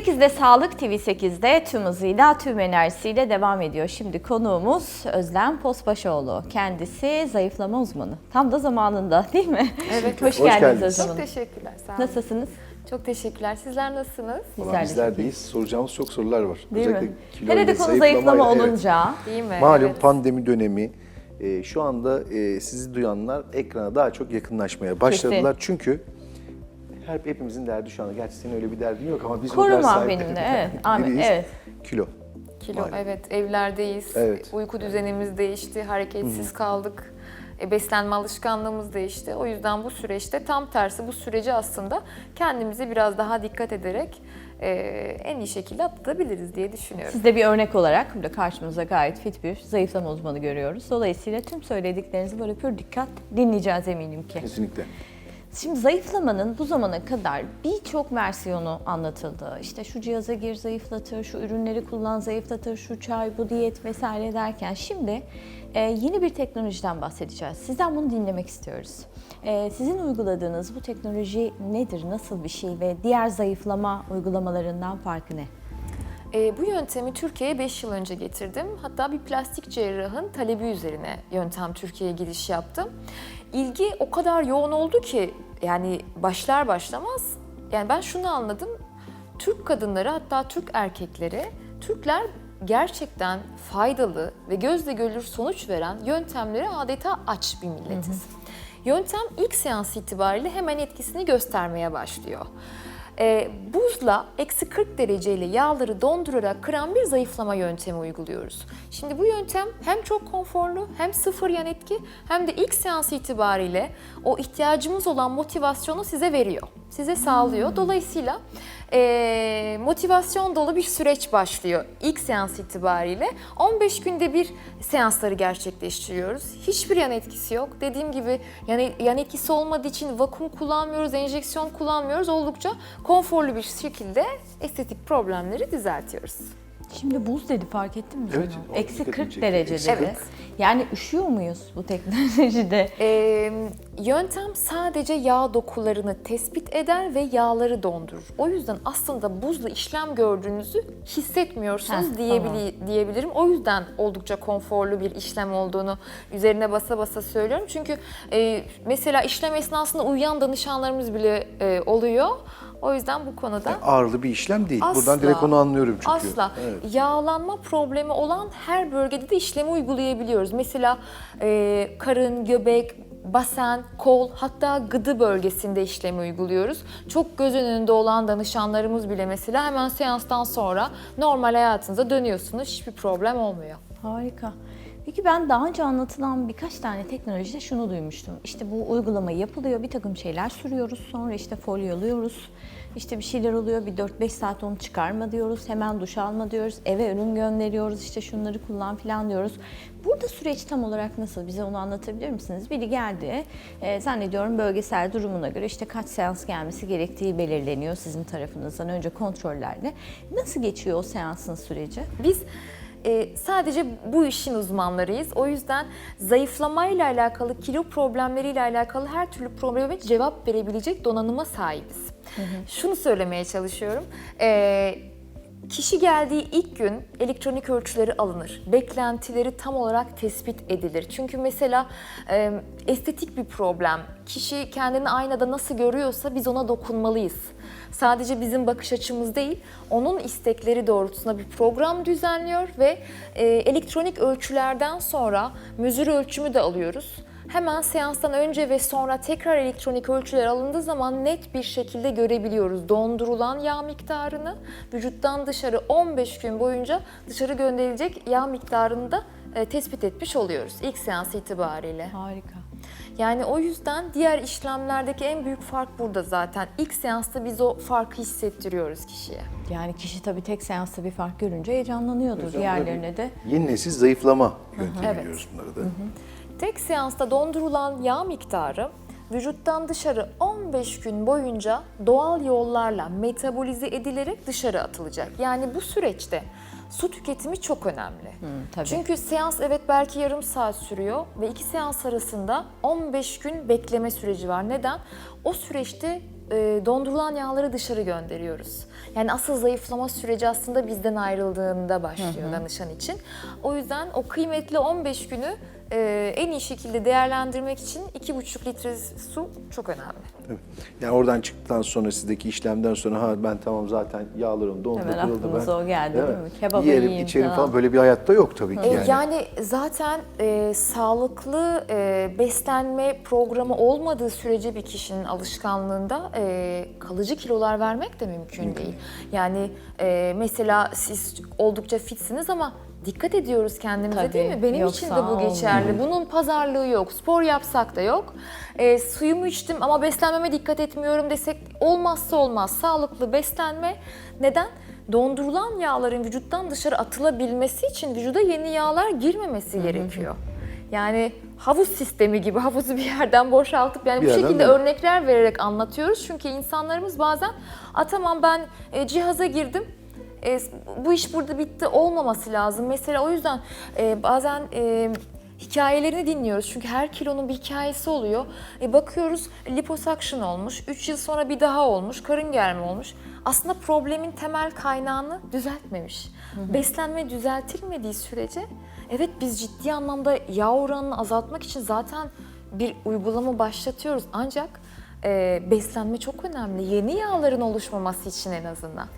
8'de Sağlık TV 8'de tüm hızıyla tüm enerjisiyle devam ediyor. Şimdi konuğumuz Özlem Posbaşoğlu. Kendisi zayıflama uzmanı. Tam da zamanında değil mi? Evet. Hoş, Hoş geldiniz geldiniz. Özlem Çok teşekkürler. Sağ olun. Nasılsınız? Çok teşekkürler. Sizler nasılsınız? Bizler de bizler deyiz. Soracağımız çok sorular var. Değil Özellikle mi? kilo Hele de konu zayıflama zayıflamayla, evet. olunca. Değil mi? Malum Evet. pandemi dönemi. e, şu anda e, sizi duyanlar ekrana daha çok yakınlaşmaya başladılar. Çünkü her hepimizin derdi şu anda. Gerçi senin öyle bir derdin yok ama biz o dert Koruma sahipleri benim de, evet. Biriyiz. evet. Kilo. Kilo Malum. evet evlerdeyiz. Evet. Uyku düzenimiz değişti. Hareketsiz kaldık. E, beslenme alışkanlığımız değişti. O yüzden bu süreçte tam tersi bu süreci aslında kendimize biraz daha dikkat ederek e, en iyi şekilde atlatabiliriz diye düşünüyorum. Siz de bir örnek olarak burada karşımıza gayet fit bir zayıflama uzmanı görüyoruz. Dolayısıyla tüm söylediklerinizi böyle pür dikkat dinleyeceğiz eminim ki. Kesinlikle. Şimdi zayıflamanın bu zamana kadar birçok versiyonu anlatıldı. İşte şu cihaza gir zayıflatır, şu ürünleri kullan zayıflatır, şu çay, bu diyet vesaire derken şimdi e, yeni bir teknolojiden bahsedeceğiz. Sizden bunu dinlemek istiyoruz. E, sizin uyguladığınız bu teknoloji nedir, nasıl bir şey ve diğer zayıflama uygulamalarından farkı ne? E, bu yöntemi Türkiye'ye 5 yıl önce getirdim. Hatta bir plastik cerrahın talebi üzerine yöntem Türkiye'ye giriş yaptım. İlgi o kadar yoğun oldu ki yani başlar başlamaz yani ben şunu anladım. Türk kadınları hatta Türk erkekleri Türkler gerçekten faydalı ve gözle görülür sonuç veren yöntemlere adeta aç bir milletiz. Yöntem ilk seans itibariyle hemen etkisini göstermeye başlıyor. Ee, buzla eksi 40 dereceyle yağları dondurarak kıran bir zayıflama yöntemi uyguluyoruz. Şimdi bu yöntem hem çok konforlu hem sıfır yan etki hem de ilk seans itibariyle o ihtiyacımız olan motivasyonu size veriyor. Size sağlıyor. Dolayısıyla ee, motivasyon dolu bir süreç başlıyor ilk seans itibariyle. 15 günde bir seansları gerçekleştiriyoruz. Hiçbir yan etkisi yok. Dediğim gibi yani yan etkisi olmadığı için vakum kullanmıyoruz, enjeksiyon kullanmıyoruz. Oldukça konforlu bir şekilde estetik problemleri düzeltiyoruz. Şimdi buz dedi fark ettin mi? Evet, Zeyno? o Eksi dikkatimi 40 çekti. derece Eksi dedi. 40. Yani üşüyor muyuz bu teknolojide? Ee, yöntem sadece yağ dokularını tespit eder ve yağları dondurur. O yüzden aslında buzla işlem gördüğünüzü hissetmiyorsunuz Heh, diyebili- diyebilirim. O yüzden oldukça konforlu bir işlem olduğunu üzerine basa basa söylüyorum. Çünkü e, mesela işlem esnasında uyuyan danışanlarımız bile e, oluyor. O yüzden bu konuda Yani ağırlı bir işlem değil. Asla. Buradan direkt onu anlıyorum çünkü. Asla. Evet. Yağlanma problemi olan her bölgede de işlemi uygulayabiliyoruz. Mesela e, karın, göbek, basen, kol hatta gıdı bölgesinde işlemi uyguluyoruz. Çok göz önünde olan danışanlarımız bile mesela hemen seanstan sonra normal hayatınıza dönüyorsunuz. Hiçbir problem olmuyor. Harika. Peki ben daha önce anlatılan birkaç tane teknolojide şunu duymuştum. İşte bu uygulama yapılıyor, bir takım şeyler sürüyoruz, sonra işte folyoluyoruz. İşte bir şeyler oluyor, bir 4-5 saat onu çıkarma diyoruz, hemen duş alma diyoruz, eve ürün gönderiyoruz, işte şunları kullan falan diyoruz. Burada süreç tam olarak nasıl? Bize onu anlatabilir misiniz? Biri geldi, e, zannediyorum bölgesel durumuna göre işte kaç seans gelmesi gerektiği belirleniyor sizin tarafınızdan önce kontrollerle. Nasıl geçiyor o seansın süreci? Biz e, sadece bu işin uzmanlarıyız. O yüzden zayıflamayla alakalı, kilo problemleriyle alakalı her türlü probleme cevap verebilecek donanıma sahibiz. Şunu söylemeye çalışıyorum. E, Kişi geldiği ilk gün elektronik ölçüleri alınır. Beklentileri tam olarak tespit edilir. Çünkü mesela e, estetik bir problem. Kişi kendini aynada nasıl görüyorsa biz ona dokunmalıyız. Sadece bizim bakış açımız değil, onun istekleri doğrultusunda bir program düzenliyor ve e, elektronik ölçülerden sonra müzür ölçümü de alıyoruz. Hemen seanstan önce ve sonra tekrar elektronik ölçüler alındığı zaman net bir şekilde görebiliyoruz. Dondurulan yağ miktarını vücuttan dışarı 15 gün boyunca dışarı gönderilecek yağ miktarını da e, tespit etmiş oluyoruz ilk seans itibariyle. Harika. Yani o yüzden diğer işlemlerdeki en büyük fark burada zaten. İlk seansta biz o farkı hissettiriyoruz kişiye. Yani kişi tabii tek seansta bir fark görünce heyecanlanıyordur. Diğerlerine de Yeni nesil zayıflama yöntemi Evet. diyoruz bunları da. Tek seansta dondurulan yağ miktarı vücuttan dışarı 15 gün boyunca doğal yollarla metabolize edilerek dışarı atılacak. Yani bu süreçte su tüketimi çok önemli. tabii. Çünkü seans evet belki yarım saat sürüyor ve iki seans arasında 15 gün bekleme süreci var. Neden? O süreçte e, dondurulan yağları dışarı gönderiyoruz. Yani asıl zayıflama süreci aslında bizden ayrıldığında başlıyor danışan için. O yüzden o kıymetli 15 günü e, en iyi şekilde değerlendirmek için 2,5 litre su çok önemli. Evet. Yani oradan çıktıktan sonra sizdeki işlemden sonra ha ben tamam zaten yağlarım dondu Hemen kırıldı aklınıza o geldi, değil mi? Kebabı Yerim, yiyeyim içerim falan. falan böyle bir hayatta yok tabii ki E, yani. Yani, zaten e, sağlıklı e, beslenme programı olmadığı sürece bir kişinin alışkanlığında e, kalıcı kilolar vermek de mümkün değil. Yani e, mesela siz oldukça fitsiniz ama dikkat ediyoruz kendimize Tabii, değil mi? Benim yoksa için de bu geçerli. Bunun pazarlığı yok. Spor yapsak da yok. E, suyumu içtim ama beslenmeme dikkat etmiyorum desek olmazsa olmaz. Sağlıklı beslenme neden? Dondurulan yağların vücuttan dışarı atılabilmesi için vücuda yeni yağlar girmemesi gerekiyor. Yani havuz sistemi gibi havuzu bir yerden boşaltıp yani Bir bu şekilde de- örnekler vererek anlatıyoruz. Çünkü insanlarımız bazen "A tamam ben e, cihaza girdim e, bu iş burada bitti olmaması lazım. Mesela o yüzden e, bazen e, hikayelerini dinliyoruz. Çünkü her kilonun bir hikayesi oluyor. E, bakıyoruz liposuction olmuş, 3 yıl sonra bir daha olmuş, karın germe olmuş. Aslında problemin temel kaynağını düzeltmemiş. Beslenme düzeltilmediği sürece evet biz ciddi anlamda yağ oranını azaltmak için zaten bir uygulama başlatıyoruz. Ancak e, beslenme çok önemli. Yeni yağların oluşmaması için en azından.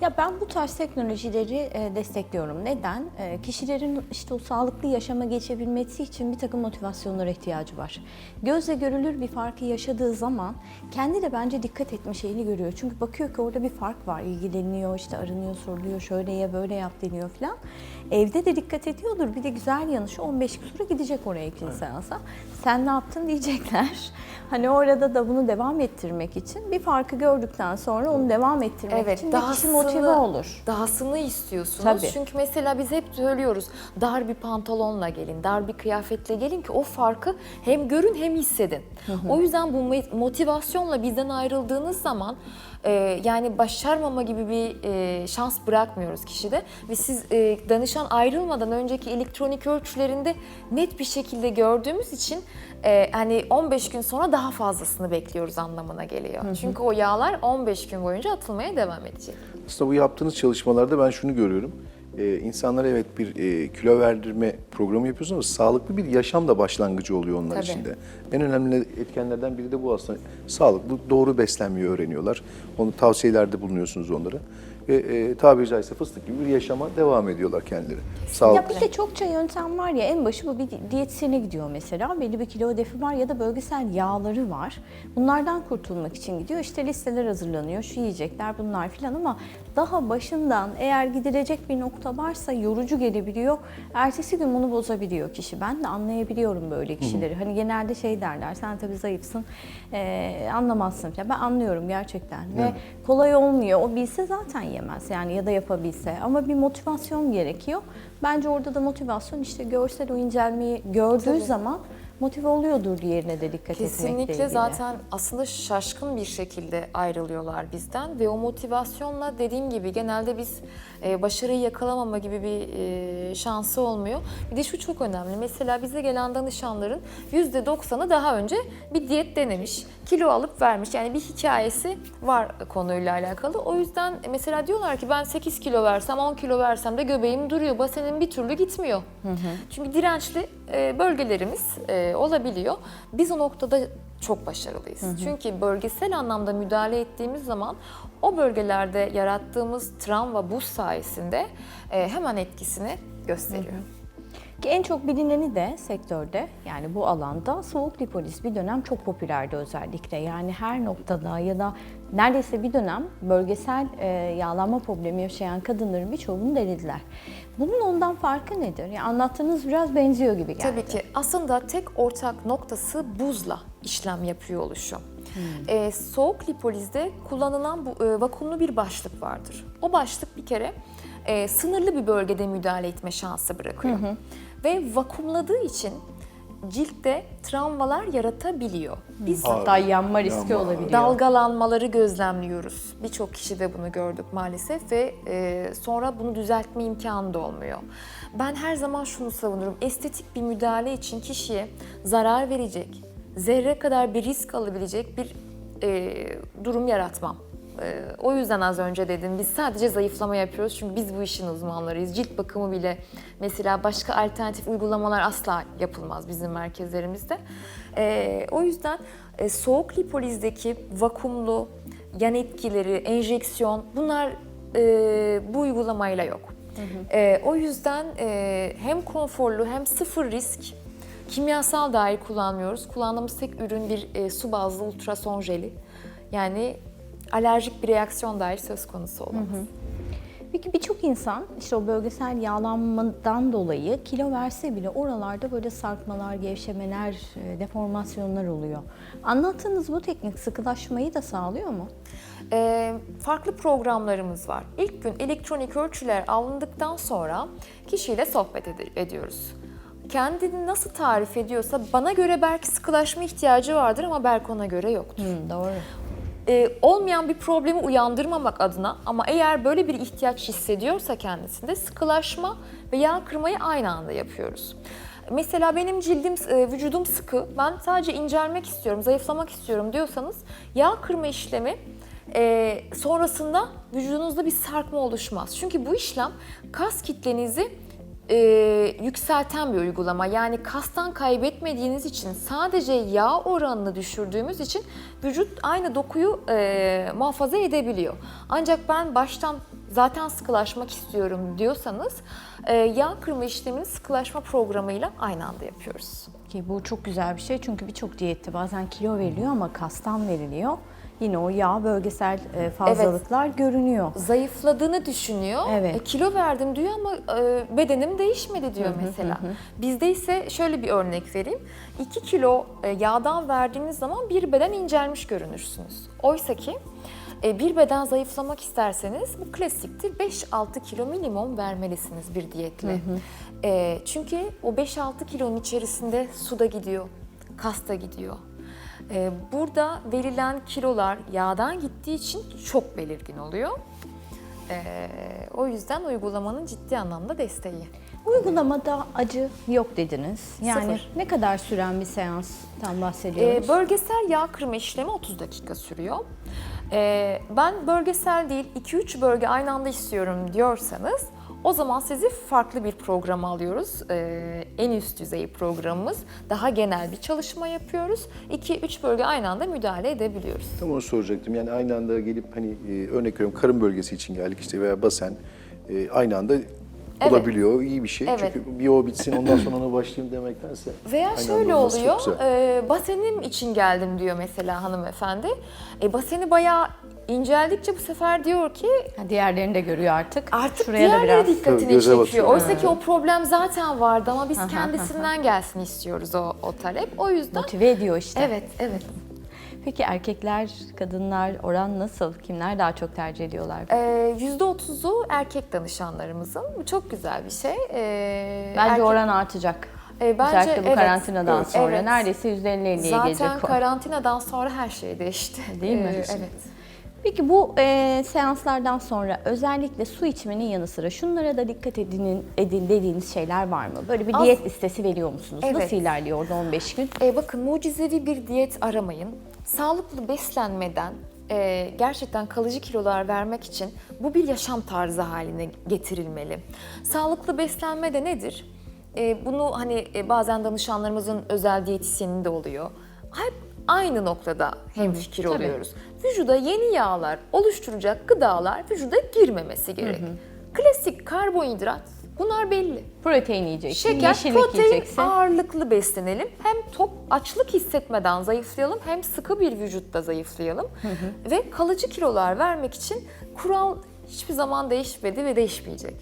Ya ben bu tarz teknolojileri e, destekliyorum. Neden? E, kişilerin işte o sağlıklı yaşama geçebilmesi için bir takım motivasyonlara ihtiyacı var. Gözle görülür bir farkı yaşadığı zaman kendi de bence dikkat etme şeyini görüyor. Çünkü bakıyor ki orada bir fark var. ilgileniyor, işte aranıyor, soruluyor, şöyle ye, böyle yap deniyor falan. Evde de dikkat ediyordur. Bir de güzel yanı şu 15 gün sonra gidecek oraya ikinci seansa. Sen ne yaptın diyecekler. Hani orada da bunu devam ettirmek için bir farkı gördükten sonra onu devam ettirmek Evet, için de kişi dahasını, motive olur. Dahasını istiyorsunuz. Tabii. Çünkü mesela biz hep söylüyoruz dar bir pantolonla gelin, dar bir kıyafetle gelin ki o farkı hem görün hem hissedin. O yüzden bu mo- motivasyonla bizden ayrıldığınız zaman e, yani başarmama gibi bir e, şans bırakmıyoruz kişide ve siz e, danışan ayrılmadan önceki elektronik ölçülerinde net bir şekilde gördüğümüz için e, hani 15 gün sonra daha fazlasını bekliyoruz anlamına geliyor. Çünkü o yağlar 15 gün boyunca atılmaya devam edecek. Aslında bu yaptığınız çalışmalarda ben şunu görüyorum. Ee, insanlara evet bir e, kilo verdirme programı yapıyorsunuz ama sağlıklı bir yaşam da başlangıcı oluyor onlar Tabii. için de. En önemli etkenlerden biri de bu aslında. Sağlıklı, doğru beslenmeyi öğreniyorlar. Onu tavsiyelerde bulunuyorsunuz onlara. Ve e, tabiri caizse fıstık gibi bir yaşama devam ediyorlar kendileri. Sağlıklı. Ya bir de çokça yöntem var ya en başı bu bir diyetisyene gidiyor mesela. Belli bir kilo hedefi var ya da bölgesel yağları var. Bunlardan kurtulmak için gidiyor. İşte listeler hazırlanıyor. Şu yiyecekler bunlar filan ama daha başından eğer gidilecek bir nokta varsa yorucu gelebiliyor. Ertesi gün bunu bozabiliyor kişi. Ben de anlayabiliyorum böyle kişileri. Hani genelde şey derler sen tabii zayıfsın eee, anlamazsın falan. Ben anlıyorum gerçekten ve kolay olmuyor. O bilse zaten yemez yani ya da yapabilse ama bir motivasyon gerekiyor. Bence orada da motivasyon işte görsel o incelmeyi gördüğü Tabii. zaman motive oluyordur diğerine de dikkat etmekle Kesinlikle zaten aslında şaşkın bir şekilde ayrılıyorlar bizden ve o motivasyonla dediğim gibi genelde biz e, başarıyı yakalamama gibi bir e, şansı olmuyor. Bir de şu çok önemli. Mesela bize gelen danışanların %90'ı daha önce bir diyet denemiş, kilo alıp vermiş. Yani bir hikayesi var konuyla alakalı. O yüzden mesela diyorlar ki ben 8 kilo versem, 10 kilo versem de göbeğim duruyor. Basenim bir türlü gitmiyor. Çünkü dirençli e, bölgelerimiz e, olabiliyor. Biz o noktada çok başarılıyız. Çünkü bölgesel anlamda müdahale ettiğimiz zaman o bölgelerde yarattığımız travma buz sayesinde e, hemen etkisini gösteriyor. Ki en çok bilineni de sektörde yani bu alanda soğuk lipoliz bir dönem çok popülerdi özellikle. Yani her noktada ya da neredeyse bir dönem bölgesel e, yağlanma problemi yaşayan kadınların birçoğunu denediler. Bunun ondan farkı nedir? Yani anlattığınız biraz benziyor gibi geldi. Tabii ki. Aslında tek ortak noktası buzla işlem yapıyor oluşu. Ee, soğuk lipolizde kullanılan bu e, vakumlu bir başlık vardır. O başlık bir kere e, sınırlı bir bölgede müdahale etme şansı bırakıyor. Ve vakumladığı için ciltte travmalar yaratabiliyor. Biz Hatta yanma riski Yanma. olabiliyor. dalgalanmaları gözlemliyoruz. Birçok kişi de bunu gördük maalesef ve e, sonra bunu düzeltme imkanı da olmuyor. Ben her zaman şunu savunurum. Estetik bir müdahale için kişiye zarar verecek, zerre kadar bir risk alabilecek bir e, durum yaratmam. E, o yüzden az önce dedim biz sadece zayıflama yapıyoruz çünkü biz bu işin uzmanlarıyız. Cilt bakımı bile mesela başka alternatif uygulamalar asla yapılmaz bizim merkezlerimizde. E, o yüzden e, soğuk lipolizdeki vakumlu yan etkileri, enjeksiyon bunlar e, bu uygulamayla yok. E, o yüzden e, hem konforlu hem sıfır risk kimyasal dahi kullanmıyoruz. Kullandığımız tek ürün bir e, su bazlı ultrason jeli. Yani alerjik bir reaksiyon dahi söz konusu olamaz. Peki birçok insan işte o bölgesel yağlanmadan dolayı kilo verse bile oralarda böyle sarkmalar, gevşemeler, e, deformasyonlar oluyor. Anlattığınız bu teknik sıkılaşmayı da sağlıyor mu? Ee, farklı programlarımız var. İlk gün elektronik ölçüler alındıktan sonra kişiyle sohbet ed- ediyoruz. Kendini nasıl tarif ediyorsa bana göre belki sıkılaşma ihtiyacı vardır ama belki ona göre yoktur. Hı, doğru. Ee, olmayan bir problemi uyandırmamak adına ama eğer böyle bir ihtiyaç hissediyorsa kendisinde sıkılaşma ve yağ kırmayı aynı anda yapıyoruz. Mesela benim cildim, e, vücudum sıkı, ben sadece incelmek istiyorum, zayıflamak istiyorum diyorsanız yağ kırma işlemi e, sonrasında vücudunuzda bir sarkma oluşmaz. Çünkü bu işlem kas kitlenizi e, yükselten bir uygulama. Yani kastan kaybetmediğiniz için sadece yağ oranını düşürdüğümüz için vücut aynı dokuyu e, muhafaza edebiliyor. Ancak ben baştan zaten sıkılaşmak istiyorum diyorsanız e, yağ kırma işlemini sıkılaşma programıyla aynı anda yapıyoruz. Ki bu çok güzel bir şey çünkü birçok diyette bazen kilo veriliyor ama kastan veriliyor. Yine o yağ bölgesel e, fazlalıklar görünüyor. zayıfladığını düşünüyor. Evet. E, kilo verdim diyor ama e, bedenim değişmedi diyor mesela. Bizde ise şöyle bir örnek vereyim. 2 kilo e, yağdan verdiğiniz zaman bir beden incelmiş görünürsünüz. Oysa ki e, bir beden zayıflamak isterseniz bu klasiktir 5-6 kilo minimum vermelisiniz bir diyetle. E, çünkü o 5-6 kilonun içerisinde su da gidiyor, kas da gidiyor. Ee, Burada verilen kilolar yağdan gittiği için çok belirgin oluyor. Ee, o yüzden uygulamanın ciddi anlamda desteği. Uygulamada acı yok dediniz. Yani Sıfır. ne kadar süren bir seanstan bahsediyoruz? Ee, bölgesel yağ kırma işlemi 30 dakika sürüyor. Ben bölgesel değil 2-3 bölge aynı anda istiyorum diyorsanız o zaman sizi farklı bir programa alıyoruz. Ee, en üst düzey programımız. Daha genel bir çalışma yapıyoruz. 2-3 bölge aynı anda müdahale edebiliyoruz. Tam onu soracaktım. Yani aynı anda gelip hani e, örnek veriyorum karın bölgesi için geldik işte veya basen e, aynı anda Evet. olabiliyor. İyi bir şey. Evet. Çünkü bir o bitsin ondan sonra ona başlayayım demektense. Veya şöyle oluyor, e, basenim için geldim diyor mesela hanımefendi. E, baseni bayağı inceldikçe bu sefer diyor ki Ha, diğerlerini de görüyor artık. artık Şuraya da diğerleri biraz dikkatini Göze çekiyor. Oysa ki o problem zaten vardı ama biz kendisinden gelsin istiyoruz o, o talep. O yüzden motive ediyor işte. evet, evet. Peki erkekler, kadınlar oran nasıl? Kimler daha çok tercih ediyorlar? Ee, %30'u erkek danışanlarımızın. Bu çok güzel bir şey. Ee, Bence erkek- oran artacak. Ee, bence Özellikle bu evet. karantinadan sonra Evet. neredeyse %50-50'ye Zaten gelecek o. karantinadan sonra her şey değişti. Değil mi? Ee, evet. Peki bu e, seanslardan sonra özellikle su içmenin yanı sıra şunlara da dikkat edin, edin dediğiniz şeyler var mı? Böyle bir diyet listesi veriyor musunuz? Evet. Nasıl ilerliyor orada 15 gün? E, bakın mucizevi bir diyet aramayın. Sağlıklı beslenmeden e, gerçekten kalıcı kilolar vermek için bu bir yaşam tarzı haline getirilmeli. Sağlıklı beslenme de nedir? E, bunu hani e, bazen danışanlarımızın özel diyetisyeni de oluyor. Hep aynı noktada hemfikir oluyoruz. Vücuda yeni yağlar oluşturacak gıdalar vücuda girmemesi gerek. Klasik karbonhidrat bunlar belli. Protein yiyeceksin, Şeker, yeşillik protein yiyeceksin. ağırlıklı beslenelim. Hem tok, açlık hissetmeden zayıflayalım hem sıkı bir vücutta zayıflayalım. Ve kalıcı kilolar vermek için kural hiçbir zaman değişmedi ve değişmeyecek.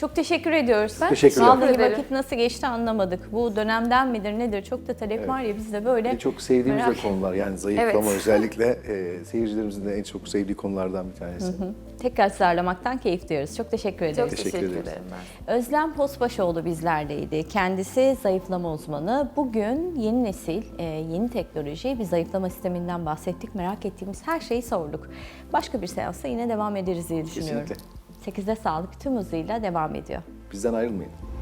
Çok teşekkür ediyoruz. Ben Teşekkürler. Vallahi ederim. vakit nasıl geçti anlamadık. Bu dönemden midir nedir? Çok da talep var ya biz de böyle E, çok sevdiğimiz merak- konular yani zayıflama Evet. özellikle e, seyircilerimizin de en çok sevdiği konulardan bir tanesi. tekrar sizlerlemaktan keyif duyuyoruz. Çok teşekkür ederiz. Çok Teşekkür teşekkür, ederiz. ederim ben. Özlem Posbaşoğlu bizlerdeydi. Kendisi zayıflama uzmanı. Bugün yeni nesil, e, yeni teknoloji, bir zayıflama sisteminden bahsettik. Merak ettiğimiz her şeyi sorduk. Başka bir seansta yine devam ederiz diye düşünüyorum. Kesinlikle. 8'de sağlık tüm hızıyla devam ediyor. Bizden ayrılmayın.